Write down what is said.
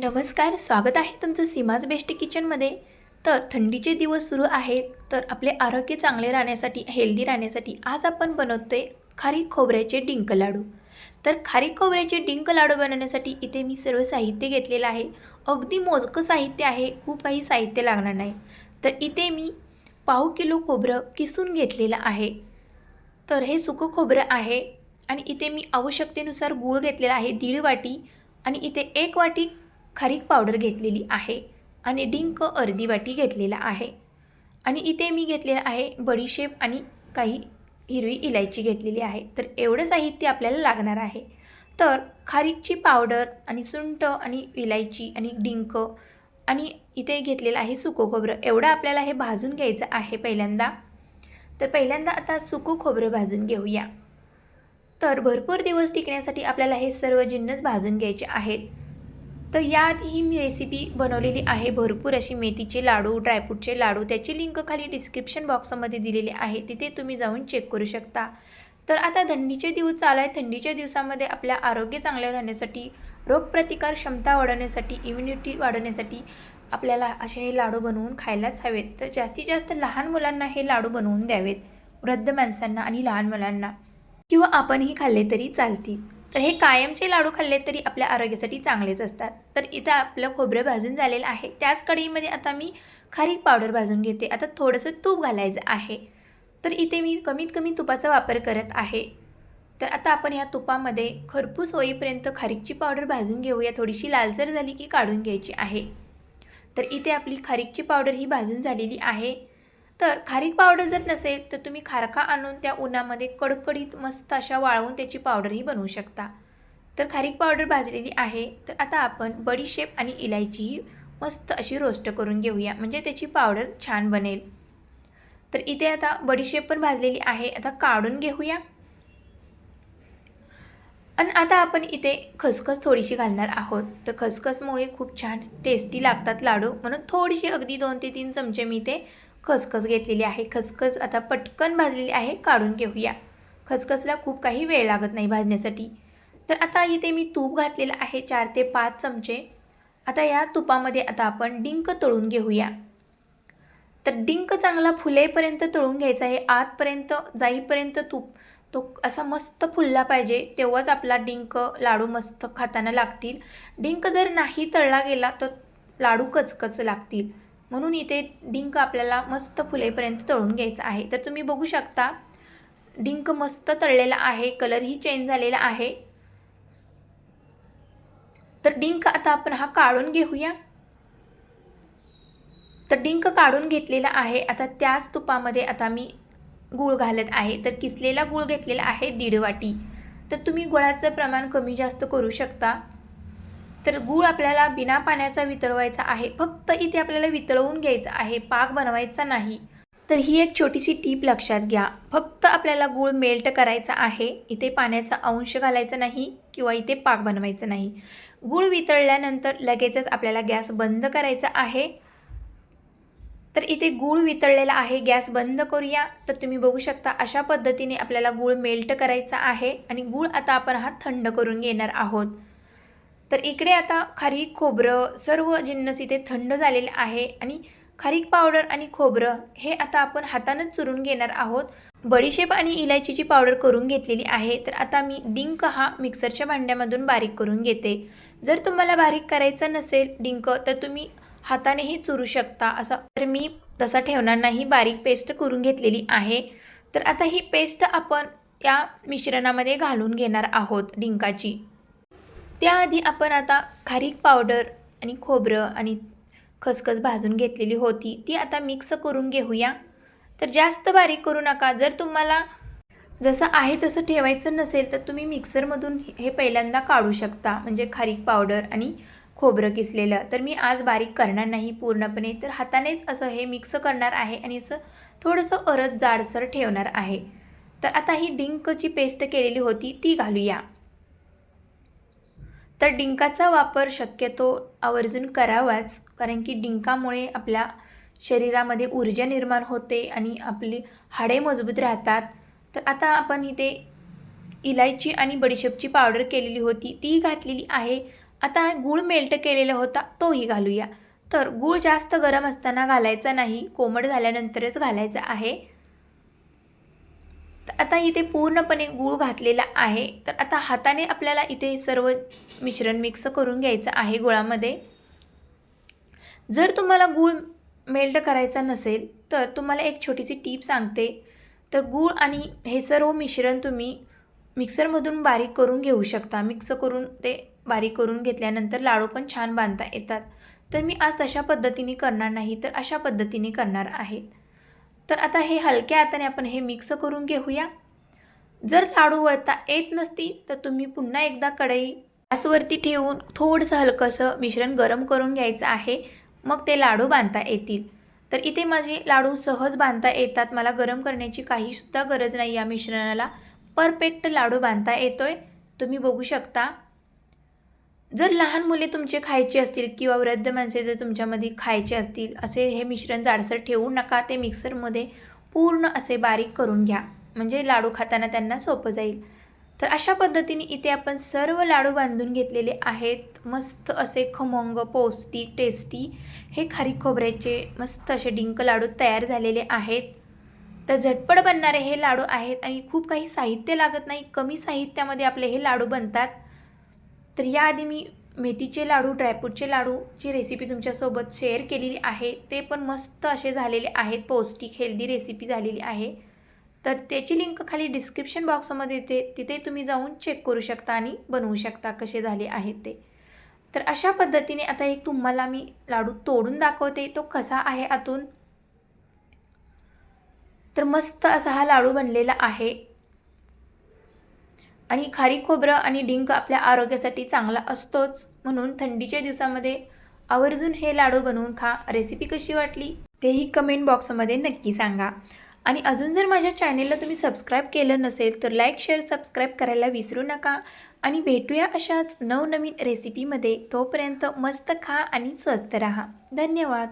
नमस्कार स्वागत आहे तुमचं सीमाज बेस्ट किचनमध्ये. तर थंडीचे दिवस सुरू आहेत तर आपले आरोग्य चांगले राहण्यासाठी हेल्दी राहण्यासाठी आज आपण बनवतोय खारीक खोबऱ्याचे डिंक लाडू. तर खारीक खोबऱ्याचे डिंक लाडू बनवण्यासाठी इथे मी सर्व साहित्य घेतलेलं आहे. अगदी मोजकं साहित्य आहे खूप काही साहित्य लागणार नाही. तर इथे मी पाव किलो खोबरं किसून घेतलेलं आहे. तर हे सुकं खोबरं आहे आणि इथे मी आवश्यकतेनुसार गूळ घेतलेला आहे दीड वाटी. आणि इथे एक वाटी खारीक पावडर घेतलेली आहे आणि डिंक अर्धी वाटी घेतलेला आहे. आणि इथे मी घेतलेलं आहे बडीशेप आणि काही हिरवी इलायची घेतलेली आहे. तर एवढं साहित्य आपल्याला लागणार आहे. तर खारीकची पावडर आणि सुंठ आणि इलायची आणि डिंक आणि इथे घेतलेलं आहे सुको खोबरं. एवढं आपल्याला हे भाजून घ्यायचं आहे पहिल्यांदा. तर पहिल्यांदा आता सुकं खोबरं भाजून घेऊया. तर भरपूर दिवस टिकण्यासाठी आपल्याला हे सर्व जिन्नस भाजून घ्यायचे आहेत. तर याआधीही मी रेसिपी बनवलेली आहे. भरपूर अशी मेथीचे लाडू ड्रायफ्रूटचे लाडू त्याची लिंक खाली डिस्क्रिप्शन बॉक्समध्ये दिलेली आहे. तिथे तुम्ही जाऊन चेक करू शकता. तर आता थंडीचे दिवस चालू आहे थंडीच्या दिवसामध्ये आपल्या आरोग्य चांगले राहण्यासाठी रोगप्रतिकार क्षमता वाढवण्यासाठी इम्युनिटी वाढवण्यासाठी आपल्याला असे हे लाडू बनवून खायलाच हवेत. तर जास्तीत जास्त लहान मुलांना हे लाडू बनवून द्यावेत. वृद्ध माणसांना आणि लहान मुलांना. किंवा आपणही खाल्ले तरी चालतील. तर हे कायमचे लाडू खाल्ले तरी आपल्या आरोग्यासाठी चांगलेच असतात. तर इथं आपलं खोबरं भाजून झालेलं आहे. त्याच कढईमध्ये आता मी खारीक पावडर भाजून घेते. आता थोडंसं तूप घालायचं आहे. तर इथे मी कमीत कमी तुपाचा वापर करत आहे. तर आता आपण ह्या तुपामध्ये खरपूस होईपर्यंत खारीकची पावडर भाजून घेऊया. थोडीशी लालसर झाली की काढून घ्यायची आहे. तर इथे आपली खारीकची पावडर ही भाजून झालेली आहे. तर खारीक पावडर जर नसेल तर तुम्ही खारका आणून त्या उन्हामध्ये कडकडीत मस्त अशा वाळवून त्याची पावडरही बनवू शकता. तर खारीक पावडर भाजलेली आहे. तर आता आपण बडीशेप आणि इलायचीही मस्त अशी रोस्ट करून घेऊया. म्हणजे त्याची पावडर छान बनेल. तर इथे आता बडीशेप पण भाजलेली आहे. आता काढून घेऊया. आणि आता आपण इथे खसखस थोडीशी घालणार आहोत. तर खसखसमुळे खूप छान टेस्टी लागतात लाडू. म्हणून थोडीशी अगदी दोन ते तीन चमचे मी ते खसखस घेतलेली आहे. खसखस आता पटकन भाजलेली आहे. काढून घेऊया. खसखसला खूप काही वेळ लागत नाही भाजण्यासाठी. तर आता इथे मी तूप घातलेलं आहे. चार ते पाच चमचे. आता या तुपामध्ये आता आपण डिंक तळून घेऊया. तर डिंक चांगला फुलेपर्यंत तळून घ्यायचा आहे. आतपर्यंत जाईपर्यंत तूप. तो असा मस्त फुलला पाहिजे. तेव्हाच आपला डिंक लाडू मस्त खाताना लागतील. डिंक जर नाही तळला गेला तर लाडू कचकच लागतील. म्हणून इथे डिंक आपल्याला मस्त फुलेपर्यंत तळून घ्यायचं आहे. तर तुम्ही बघू शकता डिंक मस्त तळलेला आहे कलरही चेंज झालेला आहे. तर डिंक आता आपण हा काढून घेऊया. तर डिंक काढून घेतलेला आहे. आता त्याच तुपामध्ये आता मी गूळ घालत आहे. तर किसलेला गूळ घेतलेला आहे दीड वाटी. तर तुम्ही गुळाचं प्रमाण कमी जास्त करू शकता. तर गूळ आपल्याला बिना पाण्याचा वितळवायचा आहे. फक्त इथे आपल्याला वितळवून घ्यायचं आहे. पाक बनवायचा नाही. तर ही एक छोटीशी टीप लक्षात घ्या. फक्त आपल्याला गूळ मेल्ट करायचा आहे. इथे पाण्याचा अंश घालायचा नाही किंवा इथे पाक बनवायचा नाही. गूळ वितळल्यानंतर लगेचच आपल्याला गॅस बंद करायचा आहे. तर इथे गूळ वितळलेला आहे. गॅस बंद करूया. तर तुम्ही बघू शकता अशा पद्धतीने आपल्याला गूळ मेल्ट करायचा आहे. आणि गूळ आता आपण हा थंड करून घेणार आहोत. तर इकडे आता खारीक खोबरं सर्व जिन्नस इथे थंड झालेले आहे आणि खारीक पावडर आणि खोबरं हे आता आपण हातानंच चुरून घेणार आहोत. बडीशेप आणि इलायचीची पावडर करून घेतलेली आहे. तर आता मी डिंक हा मिक्सरच्या भांड्यामधून बारीक करून घेते. जर तुम्हाला बारीक करायचं नसेल डिंक तर तुम्ही हातानेही चुरू शकता. असं तर मी तसा ठेवणार नाही. बारीक पेस्ट करून घेतलेली आहे. तर आता ही पेस्ट आपण या मिश्रणामध्ये घालून घेणार आहोत डिंकाची. त्याआधी आपण आता खारीक पावडर आणि खोबरं आणि खसखस भाजून घेतलेली होती ती आता मिक्स करून घेऊया. तर जास्त बारीक करू नका. जर तुम्हाला जसं आहे तसं ठेवायचं नसेल तर तुम्ही मिक्सरमधून हे पहिल्यांदा काढू शकता. म्हणजे खारीक पावडर आणि खोबरं किसलेलं. तर मी आज बारीक करणार नाही पूर्णपणे तर हातानेच असं हे मिक्स करणार आहे आणि असं थोडंसं अरत जाडसर ठेवणार आहे. तर आता ही डिंकची पेस्ट केलेली होती ती घालूया. तर डिंकाचा वापर शक्यतो आवर्जून करावाच कारण की डिंकामुळे आपल्या शरीरामध्ये ऊर्जा निर्माण होते आणि आपली हाडे मजबूत राहतात. तर आता आपण इथे इलायची आणि बडीशेपची पावडर केलेली होती ती घातलेली आहे. आता गूळ मेल्ट केलेला होता तोही घालूया. तर गूळ जास्त गरम असताना घालायचा नाही कोमट झाल्यानंतरच घालायचा आहे. तर आता इथे पूर्णपणे गूळ घातलेला आहे. तर आता हाताने आपल्याला इथे सर्व मिश्रण मिक्स करून घ्यायचं आहे गुळामध्ये. जर तुम्हाला गूळ मेल्ट करायचा नसेल तर तुम्हाला एक छोटीशी टीप सांगते. तर गूळ आणि हे सर्व मिश्रण तुम्ही मिक्सरमधून बारीक करून घेऊ शकता. मिक्स करून ते बारीक करून घेतल्यानंतर लाडू पण छान बांधता येतात. तर मी आज तशा पद्धतीने करणार नाही तर अशा पद्धतीने करणार आहे. तर आता हे हलक्या हाताने आपण हे मिक्स करून घेऊया. जर लाडू वळता येत नसती तर तुम्ही पुन्हा एकदा कढई गॅसवरती ठेवून थोडंसं हलकंसं मिश्रण गरम करून घ्यायचं आहे. मग ते लाडू बांधता येतील. तर इथे माझे लाडू सहज बांधता येतात. मला गरम करण्याची काहीसुद्धा गरज नाही या मिश्रणाला. परफेक्ट लाडू बांधता येतोय. तुम्ही बघू शकता. जर लहान मुले तुमचे खायचे असतील किंवा वृद्ध माणसे जर तुमच्यामध्ये खायचे असतील असे हे मिश्रण जाडसर ठेवू नका. ते मिक्सरमध्ये पूर्ण असे बारीक करून घ्या. म्हणजे लाडू खाताना त्यांना सोपं जाईल. तर अशा पद्धतीने इथे आपण सर्व लाडू बांधून घेतलेले आहेत. मस्त असे खमंग पौष्टिक टेस्टी हे खारी खोबऱ्याचे मस्त असे डिंक लाडू तयार झालेले आहेत. तर झटपट बनणारे हे लाडू आहेत आणि खूप काही साहित्य लागत नाही. कमी साहित्यामध्ये आपले हे लाडू बनतात. तर याआधी मी मेथीचे लाडू ड्रायफ्रूटचे लाडूची रेसिपी तुमच्यासोबत शेअर केलेली आहे ते पण मस्त असे झालेले आहेत. पौष्टिक हेल्दी रेसिपी झालेली आहे. तर त्याची लिंक खाली डिस्क्रिप्शन बॉक्समध्ये येते. तिथे तुम्ही जाऊन चेक करू शकता आणि बनवू शकता कसे झाले आहेत ते. तर अशा पद्धतीने आता एक तुम्हाला मी लाडू तोडून दाखवते. तो कसा आहे आतून? तर मस्त असा हा लाडू बनलेला आहे. आणि खारी खोबरं आणि डिंक आपल्या आरोग्यासाठी चांगला असतोच. म्हणून थंडीच्या दिवसामध्ये आवर्जून हे लाडू बनवून खा. रेसिपी कशी वाटली? तेही कमेंट बॉक्समध्ये नक्की सांगा. आणि अजून जर माझ्या चॅनेलला तुम्ही सबस्क्राईब केलं नसेल तर लाईक शेअर सबस्क्राईब करायला विसरू नका. आणि भेटूया अशाच नवनवीन रेसिपीमध्ये तोपर्यंत मस्त खा आणि स्वस्त राहा. धन्यवाद.